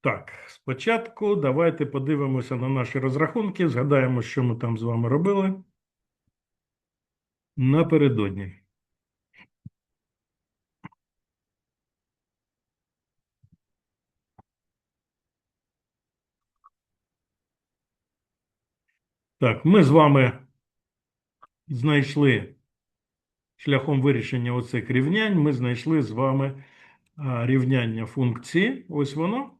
Так, спочатку давайте подивимося на наші розрахунки, згадаємо, що ми там з вами робили напередодні. Так, ми з вами знайшли шляхом вирішення оцих рівнянь, ми знайшли з вами рівняння функції, ось воно.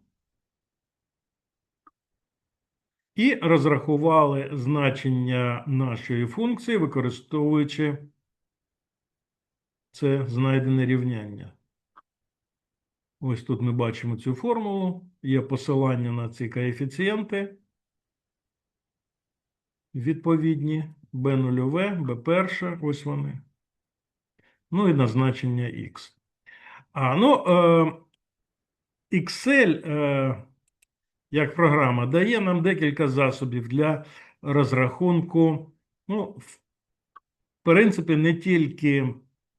І розрахували значення нашої функції, використовуючи це знайдене рівняння. Ось тут ми бачимо цю формулу, є посилання на ці коефіцієнти. Відповідні B0, B1, ось вони. Ну і на значення X. А, ну, е, Excel, е, як програма, дає нам декілька засобів для розрахунку, ну, в принципі, не тільки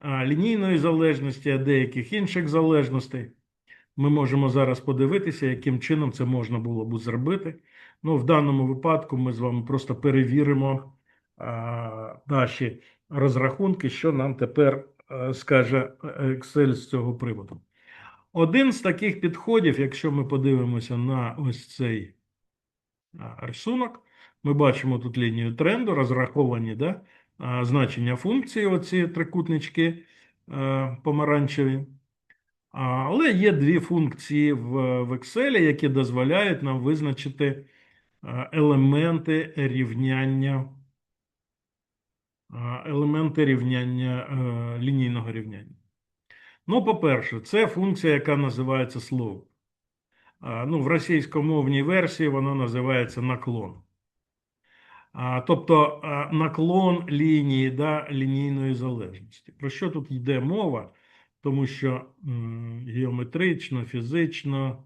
лінійної залежності, а деяких інших залежностей. Ми можемо зараз подивитися, яким чином це можна було б зробити. Ну, в даному випадку ми з вами просто перевіримо а, наші розрахунки, що нам тепер скаже Excel з цього приводу. Один з таких підходів, якщо ми подивимося на ось цей рисунок, ми бачимо тут лінію тренду, розраховані да, значення функції, оці трикутнички е, помаранчеві. Але є дві функції в, Excel, які дозволяють нам визначити е, елементи рівняння, е, елементи рівняння е, лінійного рівняння. Ну, по-перше, це функція, яка називається slope. А, Ну, в російськомовній версії вона називається наклон. Тобто наклон лінії да, лінійної залежності. Про що тут йде мова? Тому що геометрично, фізично,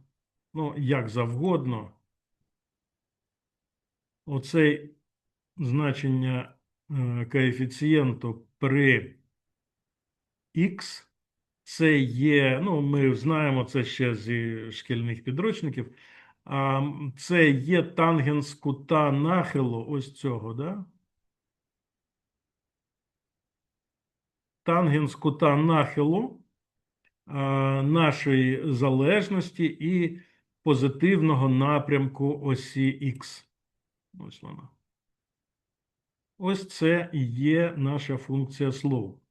ну, як завгодно, оцей значення е, коефіцієнту при х це є, ну, ми знаємо це ще зі шкільних підручників. Це є тангенс кута нахилу ось цього, да? Тангенс кута нахилу нашої залежності і позитивного напрямку осі Х. Ось вона. Ось це і є наша функція слов.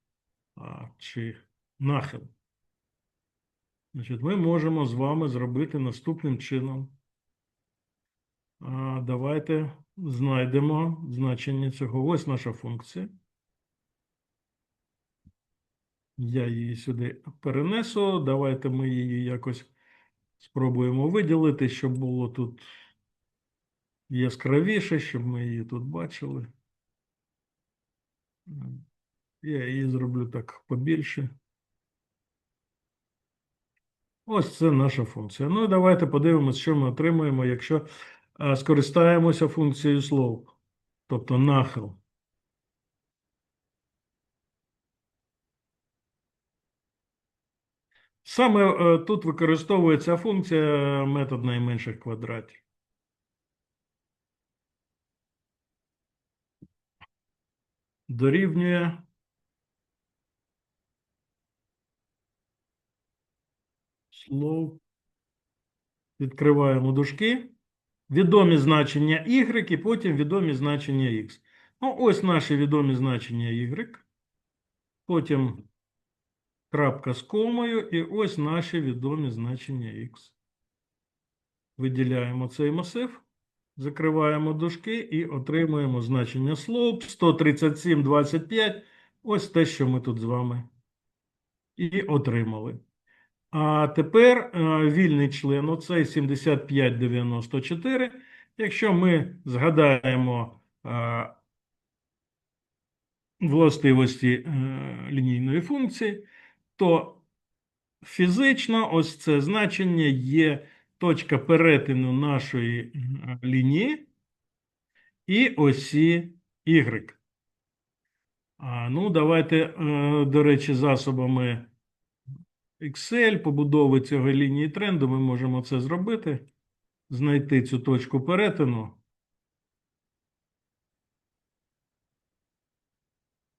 Чи нахил. Значить, ми можемо з вами зробити наступним чином. Давайте знайдемо значення цього. Ось наша функція. Я її сюди перенесу. Давайте ми її якось спробуємо виділити, щоб було тут яскравіше, щоб ми її тут бачили. Я її зроблю так побільше. Ось це наша функція. Ну і давайте подивимося, що ми отримаємо, якщо скористаємося функцією слов, тобто нахил. Саме е, тут використовується функція е, метод найменших квадратів. Дорівнює слов. Відкриваємо дужки. Відомі значення y і потім відомі значення x. Ну, ось наші відомі значення y. Потім крапка з комою, і ось наші відомі значення x. Виділяємо цей масив, закриваємо дужки і отримуємо значення слоп 137,25. Ось те, що ми тут з вами і отримали. А тепер е, вільний член, оцей 7594. Якщо ми згадаємо е, властивості е, лінійної функції, то фізично ось це значення є точка перетину нашої е, лінії і осі Y. А, ну, давайте, е, до речі, засобами Excel, побудови цього лінії тренду, ми можемо це зробити, знайти цю точку перетину.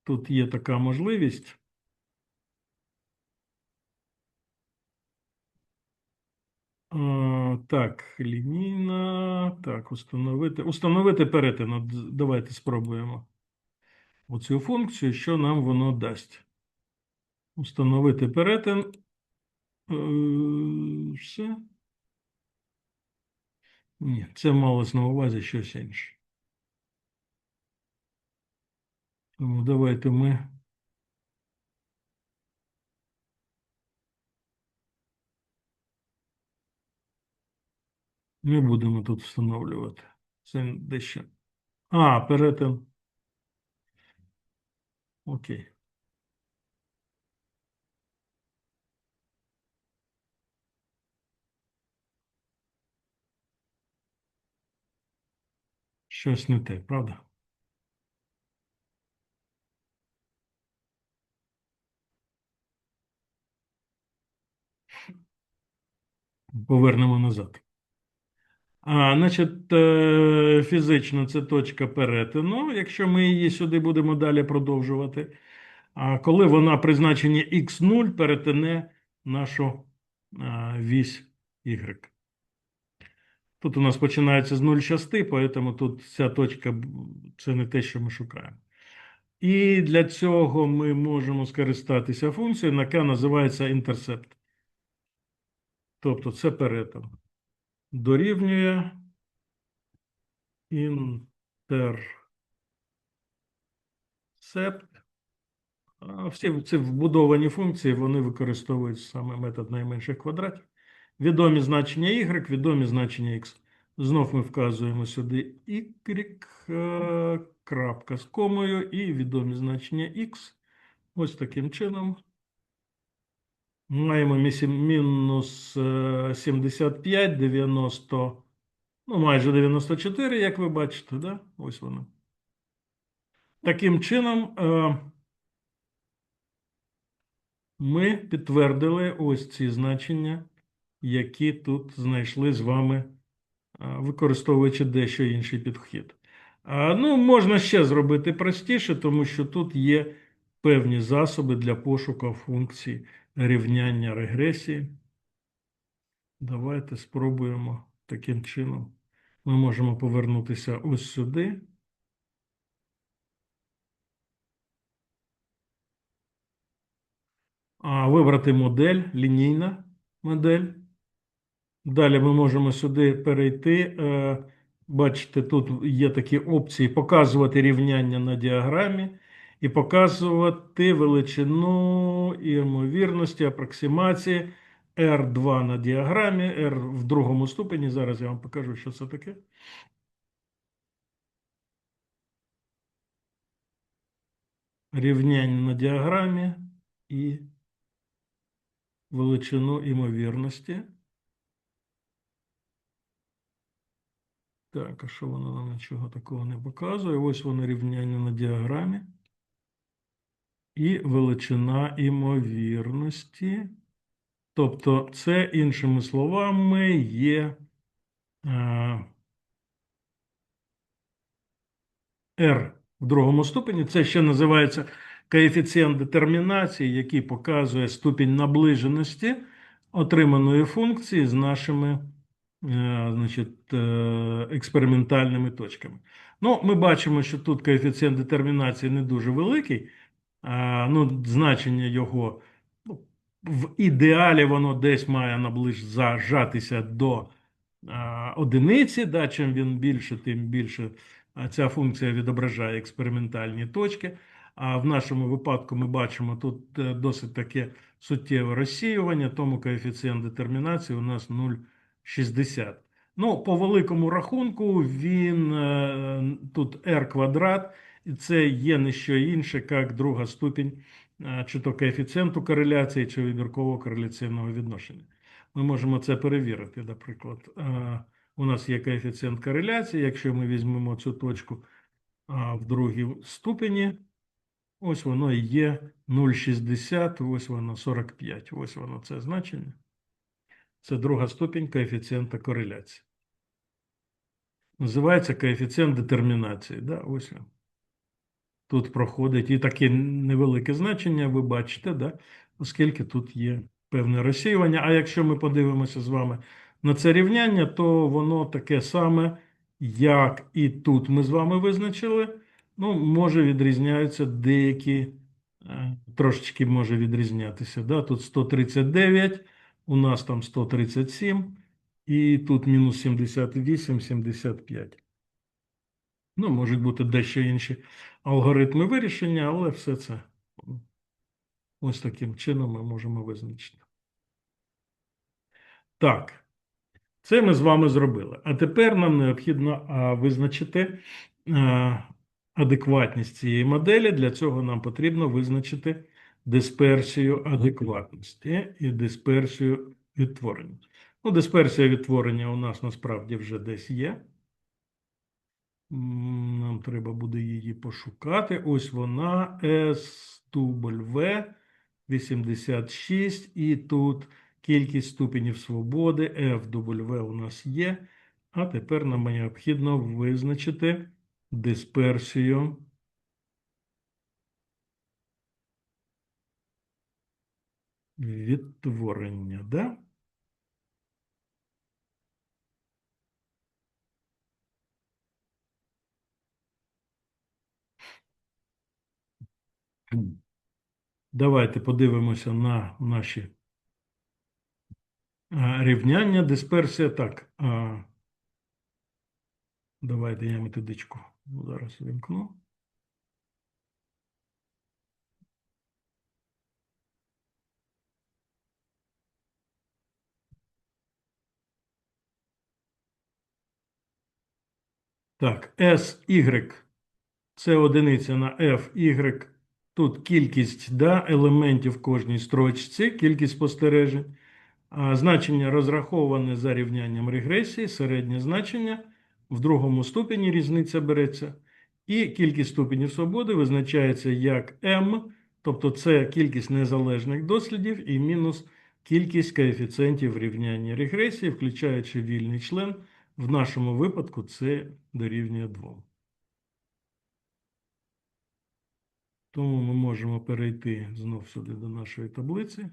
Тут є така можливість. А, так, лінійна. Так, установити. Установити перетин. Давайте спробуємо оцю функцію, що нам воно дасть. Установити перетин. Е, Все. Ні, це малось на увазі щось інше. Тому давайте ми. Не будемо тут встановлювати. Це дещо. А, перетин. Окей. Щось не те, правда? Повернемо назад. Значить, е, фізично це точка перетину, якщо ми її сюди будемо далі продовжувати. А коли вона при значенні x0 перетине нашу а, вісь y. Тут у нас починається з 0 части, тому тут ця точка це не те, що ми шукаємо. І для цього ми можемо скористатися функцією, яка називається intercept. Тобто це перетин. Дорівнює. А Всі ці вбудовані функції вони використовують саме метод найменших квадратів. Відомі значення y, відомі значення x. Знов ми вказуємо сюди y, е, крапка з комою і відомі значення x. Ось таким чином. Маємо мінус е, 75, 90, ну майже 94, як ви бачите, да? Ось воно. Таким чином, е, ми підтвердили ось ці значення, які тут знайшли з вами, використовуючи дещо інший підхід. Ну, можна ще зробити простіше, тому що тут є певні засоби для пошуку функцій рівняння регресії. Давайте спробуємо таким чином. Ми можемо повернутися ось сюди. А, Вибрати модель, лінійна модель. Далі ми можемо сюди перейти. Е, Бачите, тут є такі опції показувати рівняння на діаграмі і показувати величину ймовірності апроксимації R2 на діаграмі, R в другому ступені. Зараз я вам покажу, що це таке. Рівняння на діаграмі і величину ймовірності. Так, а що воно нам нічого такого не показує? Ось воно рівняння на діаграмі. І величина імовірності. Тобто, це, іншими словами, є е, R в другому ступені. Це ще називається коефіцієнт детермінації, який показує ступінь наближеності отриманої функції з нашими е, значить, е, експериментальними точками. Ну, ми бачимо, що тут коефіцієнт детермінації не дуже великий. Ну, значення його в ідеалі воно десь має наближ зажатися до одиниці. Да, чим він більше, тим більше ця функція відображає експериментальні точки. А в нашому випадку ми бачимо тут е, досить таке суттєве розсіювання, тому коефіцієнт детермінації у нас 0,60. Ну, по великому рахунку, він е, тут r квадрат, і це є не що інше, як друга ступінь е, чи то коефіцієнту кореляції, чи вибіркового кореляційного відношення. Ми можемо це перевірити. Наприклад, Е, у нас є коефіцієнт кореляції. Якщо ми візьмемо цю точку в другій ступені, Ось воно і є 0,60, ось воно 45. Ось воно це значення. Це друга ступінь коефіцієнта кореляції. Називається коефіцієнт детермінації. Да? Ось він. Тут проходить і таке невелике значення, ви бачите, да? оскільки тут є певне розсіювання. А якщо ми подивимося з вами на це рівняння, то воно таке саме, як і тут ми з вами визначили. Ну, може відрізняються деякі, е, трошечки може відрізнятися. Да? Тут 139, у нас там 137, і тут мінус 78, 75. Ну, можуть бути дещо інші алгоритми вирішення, але все це ось таким чином ми можемо визначити. Так, це ми з вами зробили. А тепер нам необхідно визначити адекватність цієї моделі. Для цього нам потрібно визначити дисперсію адекватності і дисперсію відтворення. Ну, дисперсія відтворення у нас насправді вже десь є. Нам треба буде її пошукати. Ось вона SW 86, і тут кількість ступенів свободи FW у нас є. А тепер нам необхідно визначити дисперсію відтворення. Да? Давайте подивимося на наші рівняння. Дисперсія так. Давайте я методичку зараз вимкну. Так, SY це одиниця на F, Y. Тут кількість да, елементів кожній строчці, кількість спостережень. Значення розраховане за рівнянням регресії, середнє значення. В другому ступені різниця береться. І кількість ступенів свободи визначається як m, тобто це кількість незалежних дослідів і мінус кількість коефіцієнтів рівняння регресії, включаючи вільний член. В нашому випадку це дорівнює 2. Тому ми можемо перейти знов сюди до нашої таблиці.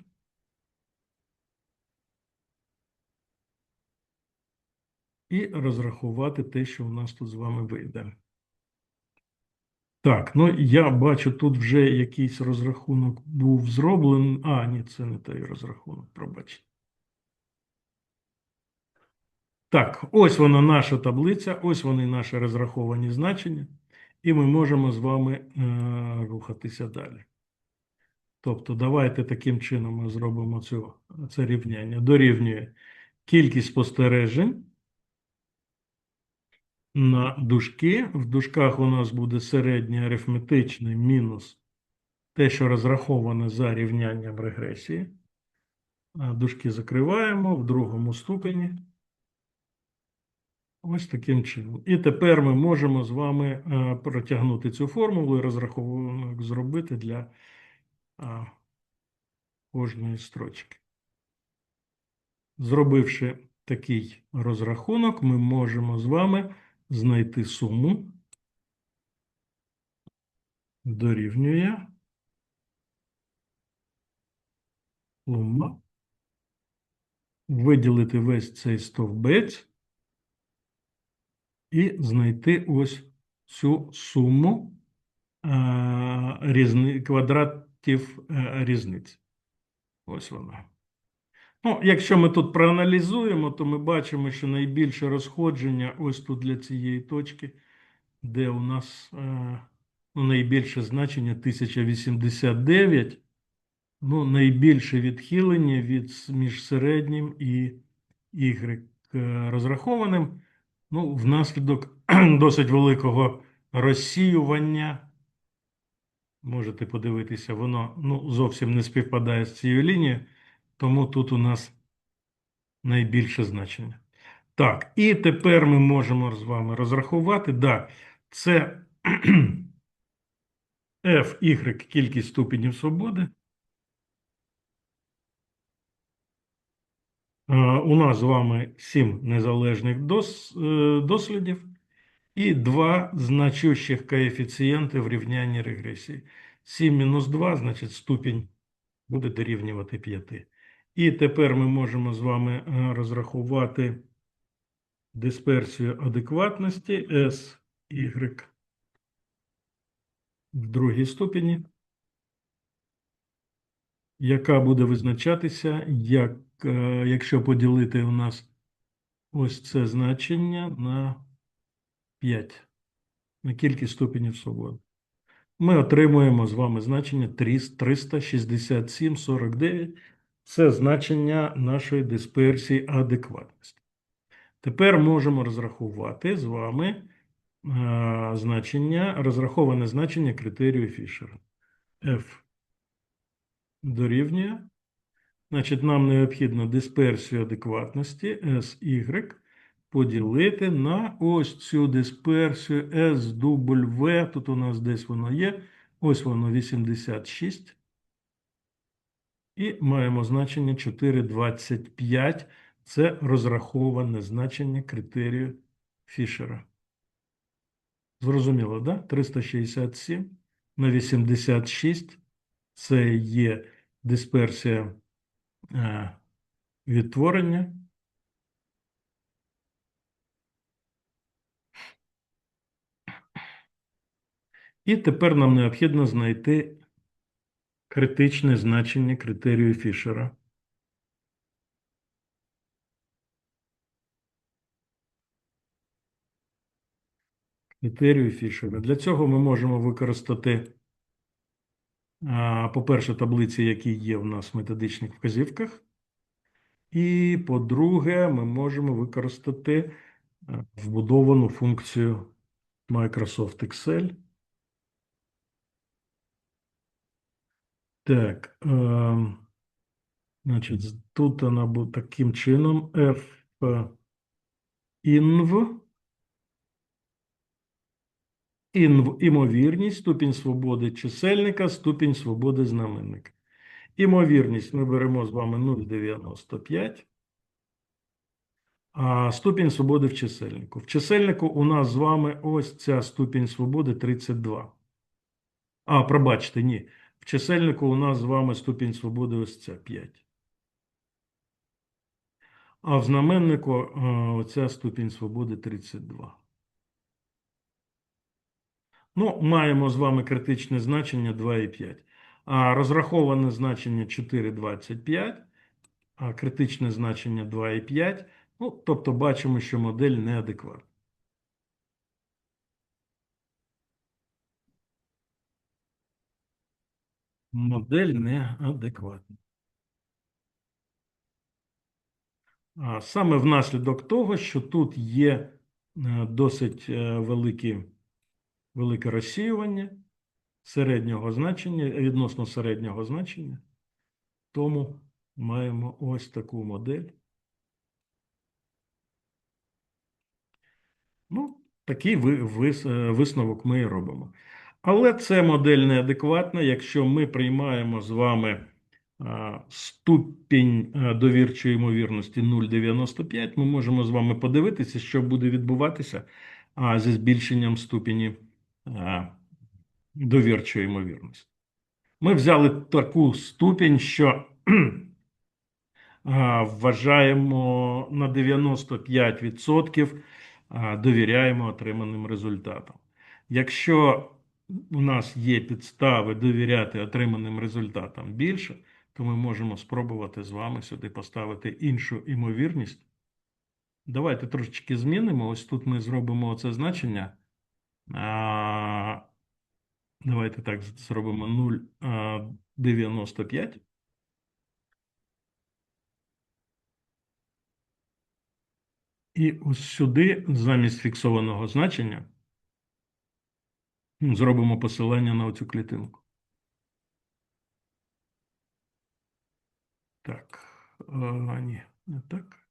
І розрахувати те, що у нас тут з вами вийде. Так, ну я бачу, тут вже якийсь розрахунок був зроблений. А, ні, це не той розрахунок, пробачте. Так, ось вона наша таблиця, ось вони наші розраховані значення, і ми можемо з вами е, рухатися далі. Тобто, давайте таким чином ми зробимо цю, це рівняння. Дорівнює кількість спостережень на дужки. В дужках у нас буде середній арифметичний мінус те, що розраховане за рівнянням регресії. А Дужки закриваємо в другому ступені. Ось таким чином. І тепер ми можемо з вами е, протягнути цю формулу і розрахунок зробити для кожної строчки. Зробивши такий розрахунок, ми можемо з вами знайти суму. Дорівнює сума. Виділити весь цей стовбець і знайти ось цю суму е, різни, квадратів е, різниць. Ось вона. Ну, якщо ми тут проаналізуємо, то ми бачимо, що найбільше розходження ось тут для цієї точки, де у нас е, ну, найбільше значення 1089, ну, найбільше відхилення від між середнім і y розрахованим. Ну, внаслідок досить великого розсіювання. Можете подивитися, воно ну, зовсім не співпадає з цією лінією, тому тут у нас найбільше значення. Так, і тепер ми можемо з вами розрахувати. Да, це F, Y – кількість ступенів свободи. У нас з вами сім незалежних е, дослідів і два значущих коефіцієнти в рівнянні регресії. 7 мінус 2, значить ступінь буде дорівнювати 5. І тепер ми можемо з вами е, розрахувати дисперсію адекватності S, Y в другій ступені, яка буде визначатися, як, е, якщо поділити у нас ось це значення на 5, на кількість ступенів свободи. Ми отримуємо з вами значення 367,49. Це значення нашої дисперсії адекватності. Тепер можемо розрахувати з вами е, значення, розраховане значення критерію Фішера. F дорівнює. Значить, нам необхідно дисперсію адекватності SY поділити на ось цю дисперсію SW. Тут у нас десь воно є. Ось воно 86. І маємо значення 4,25. Це розраховане значення критерію Фішера. Зрозуміло, да? 367 на 86. Це є дисперсія відтворення. І тепер нам необхідно знайти критичне значення критерію Фішера. Критерію Фішера. Для цього ми можемо використати, по-перше, таблиці, які є в нас в методичних вказівках. І, по-друге, ми можемо використати вбудовану функцію Microsoft Excel. Так, е, значить, тут вона буде таким чином F е, імовірність, ступінь свободи чисельника, ступінь свободи знаменника. Імовірність ми беремо з вами 0,95, а ступінь свободи в чисельнику. В чисельнику у нас з вами ось ця ступінь свободи 32. А, пробачте, ні. В чисельнику у нас з вами ступінь свободи ось ця 5. А в знаменнику оця ступінь свободи 32. Ну, маємо з вами критичне значення 2,5. А розраховане значення 4,25, а критичне значення 2,5. Ну, тобто бачимо, що модель неадекватна. Модель неадекватна. А Саме внаслідок того, що тут є е, досить е, великі, велике розсіювання середнього значення, відносно середнього значення, тому маємо ось таку модель. Ну, такий е, висновок ми і робимо. Але це модель неадекватна, якщо ми приймаємо з вами ступінь а, довірчої ймовірності 0,95, ми можемо з вами подивитися, що буде відбуватися зі збільшенням ступені а, довірчої ймовірності. Ми взяли таку ступінь, що вважаємо на 95% а, довіряємо отриманим результатам. Якщо у нас є підстави довіряти отриманим результатам більше, то ми можемо спробувати з вами сюди поставити іншу імовірність. Давайте трошечки змінимо. Ось тут ми зробимо це значення. Давайте так зробимо 0,95. І ось сюди, замість фіксованого значення, зробимо посилання на оцю клітинку. Так, а, ні, не так.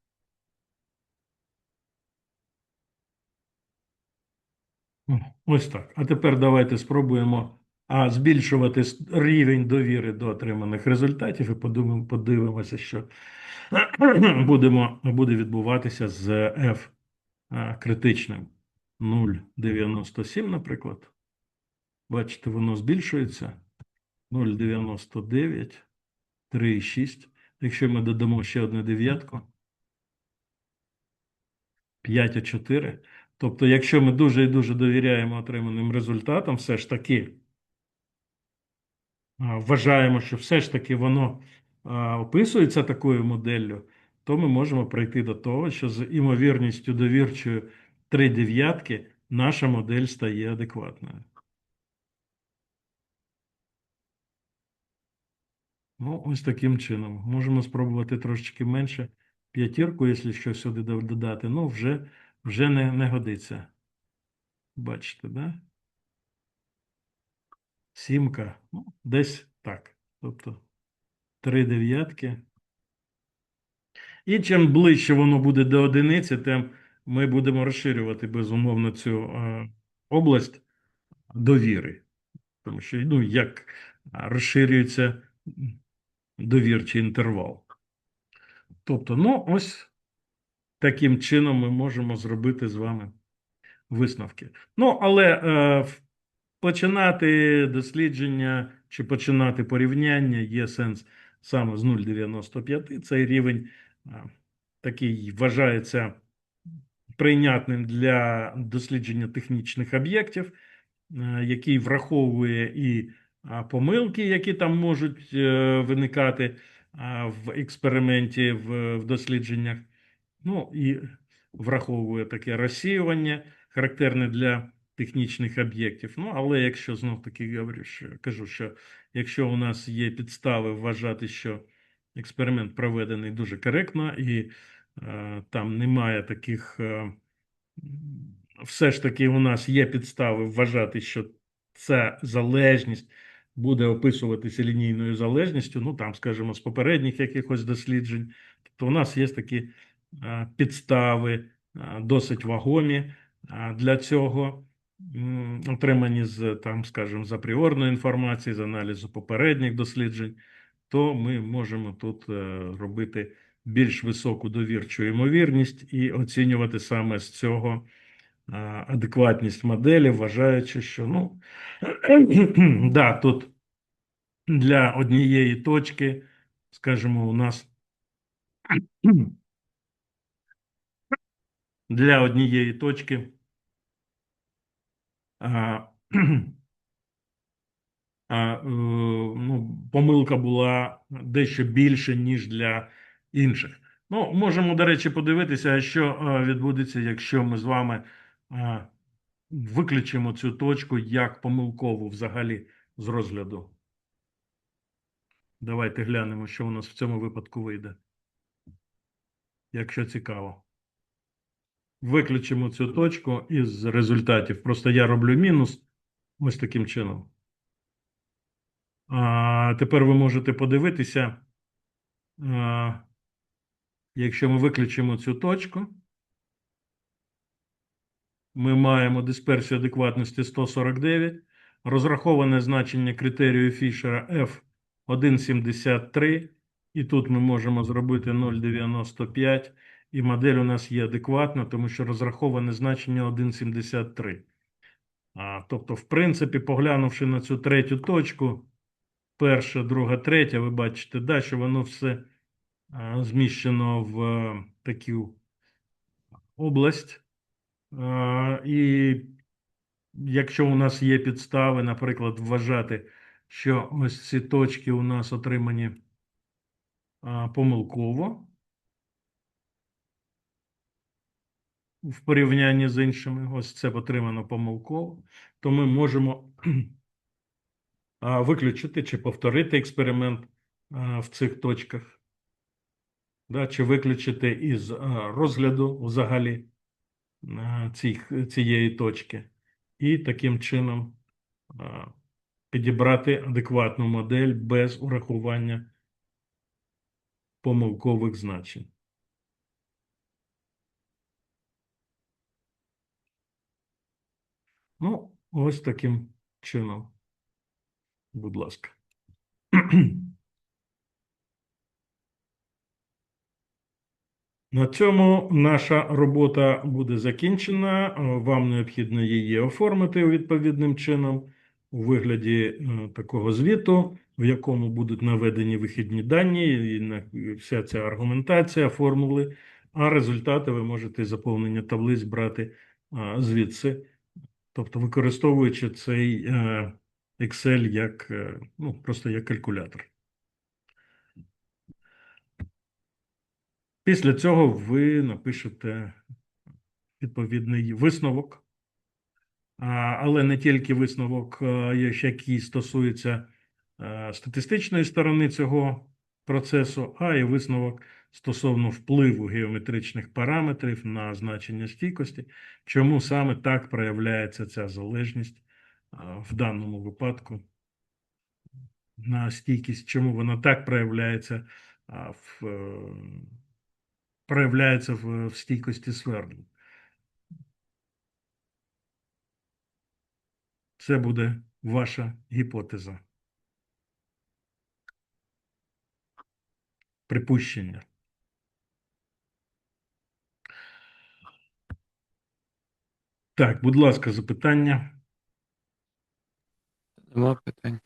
Ось так. А тепер давайте спробуємо а збільшувати рівень довіри до отриманих результатів, і подумаємо, подивимося, що будемо, буде відбуватися з F критичним 0,97, наприклад. Бачите, воно збільшується 0,99, 3,6. Якщо ми додамо ще одну дев'ятку, 5,4. Тобто, якщо ми дуже і дуже довіряємо отриманим результатам, все ж таки вважаємо, що все ж таки воно описується такою моделлю, то ми можемо прийти до того, що з імовірністю довірчою 3 дев'ятки наша модель стає адекватною. Ну, ось таким чином. Можемо спробувати трошечки менше. П'ятірку, якщо сюди додати, ну вже, вже не, не годиться. Бачите, да? Сімка, ну, десь так. Тобто три дев'ятки. І чим ближче воно буде до одиниці, тим ми будемо розширювати безумовно цю е, область довіри. Тому що, ну, як розширюється довірчий інтервал. Тобто, ну, ось таким чином ми можемо зробити з вами висновки. Ну, але е, починати дослідження чи починати порівняння є сенс саме з 0,95. Цей рівень е, такий вважається прийнятним для дослідження технічних об'єктів, е, який враховує і помилки, які там можуть е, виникати в експерименті, в, в дослідженнях. Ну і враховує таке розсіювання, характерне для технічних об'єктів. Ну, але якщо знов таки говорю, що кажу, що якщо у нас є підстави вважати, що експеримент проведений дуже коректно і е, там немає таких, е, все ж таки у нас є підстави вважати, що ця залежність буде описуватися лінійною залежністю, ну там, скажімо, з попередніх якихось досліджень, то у нас є такі підстави е, досить вагомі е, для цього, отримані з там, скажімо, з апріорної інформації, з аналізу попередніх досліджень, то ми можемо тут е, робити більш високу довірчу ймовірність і оцінювати саме з цього е, адекватність моделі, вважаючи, що ну да, тут для однієї точки, скажімо, у нас для однієї точки а, а, е, ну, помилка була дещо більше, ніж для інших. Ну, можемо, до речі, подивитися, що е, відбудеться, якщо ми з вами е, виключимо цю точку як помилкову взагалі з розгляду. Давайте глянемо, що у нас в цьому випадку вийде. Якщо цікаво. Виключимо цю точку із результатів. Просто я роблю мінус ось таким чином. А, тепер ви можете подивитися, а, якщо ми виключимо цю точку, ми маємо дисперсію адекватності 149, розраховане значення критерію Фішера F 1,73, і тут ми можемо зробити 0,95, і модель у нас є адекватна, тому що розраховане значення 1,73. А, тобто, в принципі, поглянувши на цю третю точку, перша, друга, третя, ви бачите, да, що воно все а, зміщено в е, таку область. А, І якщо у нас є підстави, наприклад, вважати, що ось ці точки у нас отримані а, помилково в порівнянні з іншими, ось це отримано помилково, то ми можемо виключити чи повторити експеримент в цих точках, да, чи виключити із розгляду взагалі цієї точки, і таким чином підібрати адекватну модель без урахування помилкових значень. Ну, ось таким чином. Будь ласка. На цьому наша робота буде закінчена. Вам необхідно її оформити відповідним чином у вигляді е, такого звіту, в якому будуть наведені вихідні дані, і вся ця аргументація, формули, а результати ви можете заповнення таблиць брати звідси, тобто використовуючи цей е, Excel як е, ну, просто як калькулятор. Після цього ви напишете відповідний висновок, але не тільки висновок, е, який стосується статистичної сторони цього процесу, а й висновок стосовно впливу геометричних параметрів на значення стійкості, чому саме так проявляється ця залежність в даному випадку на стійкість, чому вона так проявляється в, е, проявляється в, в стійкості свердлу. Це буде ваша гіпотеза. Припущення. Так, будь ласка, запитання. Нема питань.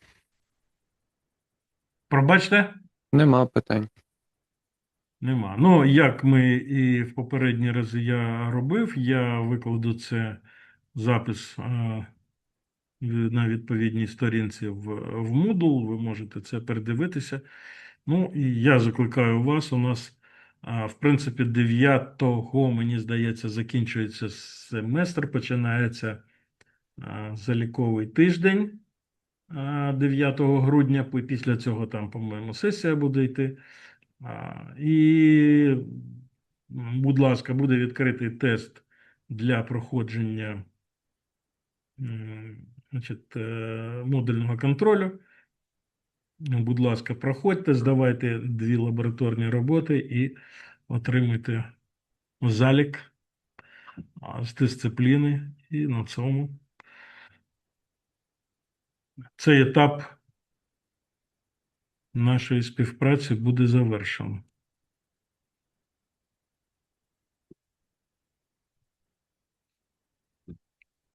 Пробачте? Нема питань. Нема. Ну, як ми і в попередні рази я робив, я викладу це запис е, на відповідній сторінці в, в Moodle. Ви можете це передивитися. Ну, і я закликаю вас. У нас, в принципі, 9-го, мені здається, закінчується семестр, починається заліковий тиждень 9 грудня. Пі- Після цього там, по-моєму, сесія буде йти. І, будь ласка, буде відкритий тест для проходження значить, е, модульного контролю. Будь ласка, проходьте, здавайте дві лабораторні роботи і отримуйте залік з дисципліни. І на цьому цей етап нашої співпраці буде завершено.